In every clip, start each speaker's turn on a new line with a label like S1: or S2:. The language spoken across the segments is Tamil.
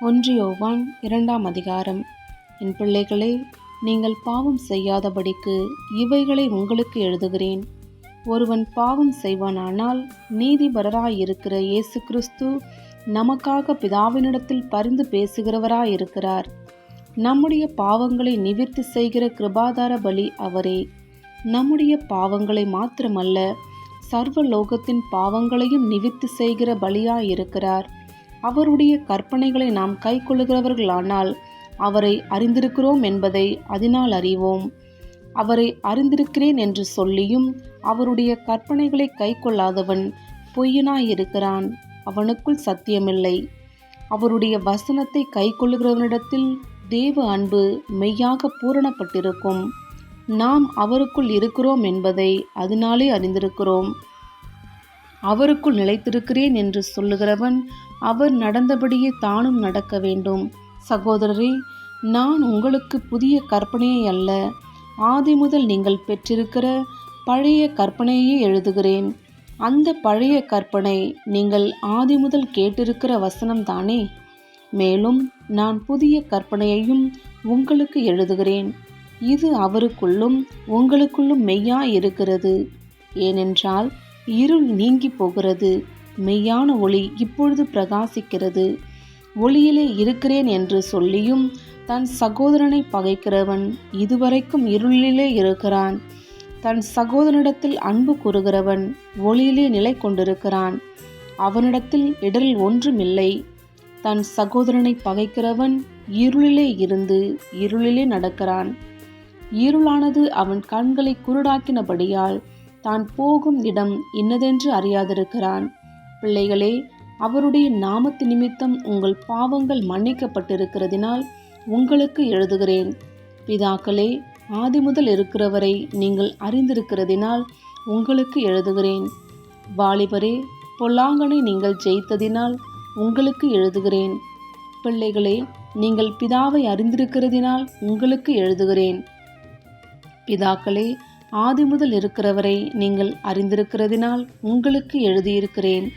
S1: ஒன்று யோவான் இரண்டாம் அதிகாரம். என் பிள்ளைகளே நீங்கள் பாவம் செய்யாதபடிக்கு இவைகளை உங்களுக்கு எழுதுகிறேன். ஒருவன் பாவம் செய்வானானால் நீதிபரராயிருக்கிற இயேசு கிறிஸ்து நமக்காக பிதாவினிடத்தில் பரிந்து பேசுகிறவராயிருக்கிறார். நம்முடைய பாவங்களை நிவிர்த்தி செய்கிற கிருபாதார பலி அவரே. நம்முடைய பாவங்களை மாத்திரமல்ல சர்வ லோகத்தின் பாவங்களையும் நிவிர்த்தி செய்கிற பலியாயிருக்கிறார். அவருடைய கற்பனைகளை நாம் கைக்கொள்ளுகிறவர்களானால் அவரை அறிந்திருக்கிறோம் என்பதை அதனால் அறிவோம். அவரை அறிந்திருக்கிறேன் என்று சொல்லியும் அவருடைய கற்பனைகளை கைக்கொள்ளாதவன் பொய்யனாயிருக்கிறான். அவனுக்குள் சத்தியமில்லை. அவருடைய வசனத்தை கைக்கொள்ளுகிறவனிடத்தில் தேவ அன்பு மெய்யாக பூரணப்பட்டிருக்கும். நாம் அவருக்குள் இருக்கிறோம் என்பதை அதனாலே அறிந்திருக்கிறோம். அவருக்குள் நிலைத்திருக்கிறேன் என்று சொல்லுகிறவன் அவர் நடந்தபடியே தானும் நடக்க வேண்டும். சகோதரரே நான் உங்களுக்கு புதிய கற்பனையை அல்ல. ஆதி முதல் நீங்கள் பெற்றிருக்கிற பழைய கற்பனையே எழுதுகிறேன். அந்த பழைய கற்பனை நீங்கள் ஆதி முதல் கேட்டிருக்கிற வசனம் தானே மேலும் நான் புதிய கற்பனையையும் உங்களுக்கு எழுதுகிறேன். இது அவருக்குள்ளும் உங்களுக்குள்ளும் மெய்யா இருக்கிறது. ஏனென்றால் இருள் நீங்கி போகிறது. மெய்யான ஒளி இப்பொழுது பிரகாசிக்கிறது. ஒளியிலே இருக்கிறேன் என்று சொல்லியும் தன் சகோதரனை பகைக்கிறவன் இதுவரைக்கும் இருளிலே இருக்கிறான். தன் சகோதரனிடத்தில் அன்பு கூறுகிறவன் ஒளியிலே நிலை கொண்டிருக்கிறான். அவனிடத்தில் இடரில் ஒன்றுமில்லை தன் சகோதரனை பகைக்கிறவன் இருளிலே இருந்து இருளிலே நடக்கிறான். இருளானது அவன் கண்களை குருடாக்கினபடியால் தான் போகும் இடம் இன்னதென்று அறியாதிருக்கிறான். பிள்ளைகளே அவருடைய நாமத்து நிமித்தம் உங்கள் பாவங்கள் மன்னிக்கப்பட்டிருக்கிறதினால் உங்களுக்கு எழுதுகிறேன். பிதாக்களே ஆதி முதல் இருக்கிறவரை நீங்கள் அறிந்திருக்கிறதினால் உங்களுக்கு எழுதுகிறேன். வாலிபரே பொல்லாங்கனை நீங்கள் ஜெயித்ததினால் உங்களுக்கு எழுதுகிறேன். பிள்ளைகளே நீங்கள் பிதாவை அறிந்திருக்கிறதினால் உங்களுக்கு எழுதுகிறேன். பிதாக்களே ஆதி முதல் இருக்கிறவரை நீங்கள் அறிந்திருக்கிறதினால் உங்களுக்கு எழுதியிருக்கிறேன்.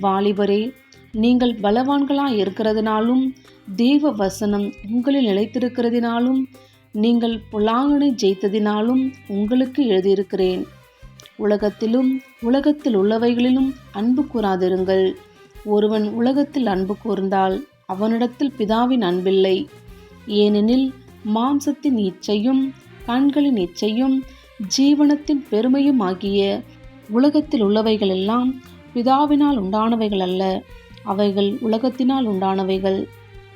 S1: வாலிபரே நீங்கள் பலவான்களாய் இருக்கிறதினாலும் தெய்வ வசனம் உங்களில் நிலைத்திருக்கிறதினாலும் நீங்கள் புலாங்கனை ஜெயித்ததினாலும் உங்களுக்கு எழுதியிருக்கிறேன். உலகத்திலும் உலகத்தில் உள்ளவைகளிலும் அன்பு கூறாதிருங்கள். ஒருவன் உலகத்தில் அன்பு கூர்ந்தால் அவனிடத்தில் பிதாவின் அன்பில்லை. ஏனெனில் மாம்சத்தின் இச்சையும் கண்களின் இச்சையும் ஜீவனத்தின் பெருமையும் ஆகிய உலகத்தில் உள்ளவைகளெல்லாம் பிதாவினால் உண்டானவைகள் அல்ல அவைகள் உலகத்தினால் உண்டானவைகள்.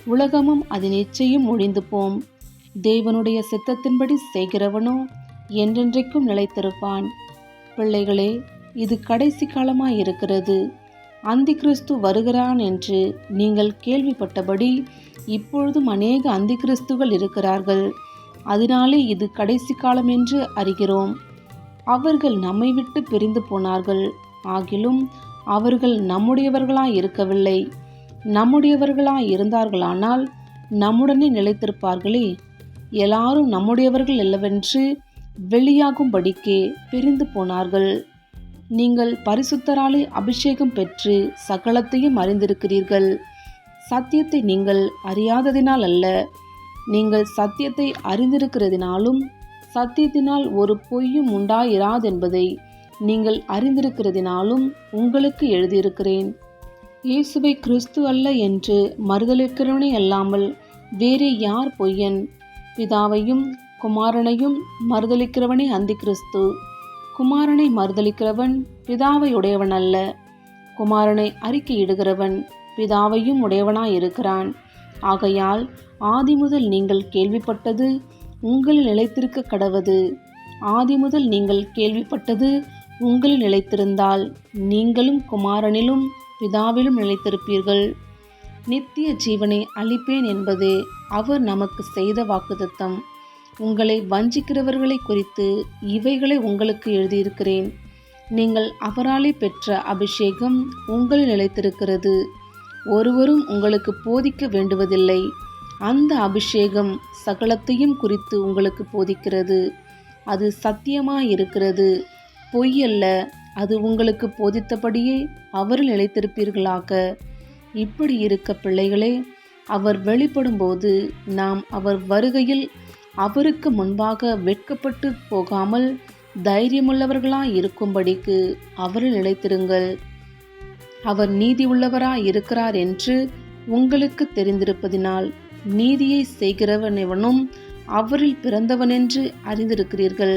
S1: உலகமும் அதன் இச்சையும் ஒழிந்து போம் தேவனுடைய சித்தத்தின்படி செய்கிறவனோ என்றென்றைக்கும் நிலைத்திருப்பான். பிள்ளைகளே இது கடைசி காலமாய் இருக்கிறது அந்தி கிறிஸ்து வருகிறான் என்று நீங்கள் கேள்விப்பட்டபடி இப்பொழுதும் அநேக அந்தி கிறிஸ்துகள் இருக்கிறார்கள். அதனாலே இது கடைசி காலம் என்று அறிகிறோம். அவர்கள் நம்மை விட்டு பிரிந்து போனார்கள். ஆகிலும் அவர்கள் நம்முடையவர்களாய் இருக்கவில்லை. நம்முடையவர்களாய் இருந்தார்களானால் நம்முடனே நிலைத்திருப்பார்களே. எல்லாரும் நம்முடையவர்கள் இல்லவென்று வெளியாகும்படிக்கே பிரிந்து போனார்கள். நீங்கள் பரிசுத்தராலே அபிஷேகம் பெற்று சகலத்தையும் அறிந்திருக்கிறீர்கள். சத்தியத்தை நீங்கள் அறியாததினால் அல்ல. நீங்கள் சத்தியத்தை அறிந்திருக்கிறதினாலும் சத்தியத்தினால் ஒரு பொய்யும் உண்டாயிராதென்பதை நீங்கள் அறிந்திருக்கிறதினாலும் உங்களுக்கு எழுதியிருக்கிறேன். இயேசுவை கிறிஸ்து அல்ல என்று மறுதலிக்கிறவனே அல்லாமல் வேறே யார் பொய்யன்? பிதாவையும் குமாரனையும் மறுதலிக்கிறவனே அந்தி கிறிஸ்து. குமாரனை மறுதலிக்கிறவன் பிதாவை உடையவன் அல்ல. குமாரனை அறிக்கையிடுகிறவன் பிதாவையும் உடையவனாயிருக்கிறான். ஆகையால் ஆதி முதல் நீங்கள் கேள்விப்பட்டது உங்களில் நிலைத்திருக்க கடவது. ஆதி முதல் நீங்கள் கேள்விப்பட்டது உங்களில் நிலைத்திருந்தால் நீங்களும் குமாரனிலும் பிதாவிலும் நிலைத்திருப்பீர்கள். நித்திய ஜீவனை அளிப்பேன் என்பது அவர் நமக்கு செய்த வாக்குத்தத்தம். உங்களை வஞ்சிக்கிறவர்களை குறித்து இவைகளை உங்களுக்கு எழுதியிருக்கிறேன். நீங்கள் அவராலே பெற்ற அபிஷேகம் உங்களில் நிலைத்திருக்கிறது. ஒருவரும் உங்களுக்கு போதிக்க வேண்டுவதில்லை. அந்த அபிஷேகம் சகலத்தையும் குறித்து உங்களுக்கு போதிக்கிறது. அது சத்தியமாயிருக்கிறது. பொய்யல்ல அது உங்களுக்கு போதித்தபடியே அவரில் நிலைத்திருப்பீர்களாக. இப்படி இருக்க பிள்ளைகளே அவர் வெளிப்படும்போது நாம் அவர் வருகையில் அவருக்கு முன்பாக வெட்கப்பட்டு போகாமல் தைரியமுள்ளவர்களாய் இருக்கும்படிக்கு அவரில் நிலைத்திருங்கள். அவர் நீதி உள்ளவராய் இருக்கிறார் என்று உங்களுக்கு தெரிந்திருப்பதினால் நீதியை செய்கிறவனெவனும் அவரில் பிறந்தவனென்று அறிந்திருக்கிறீர்கள்.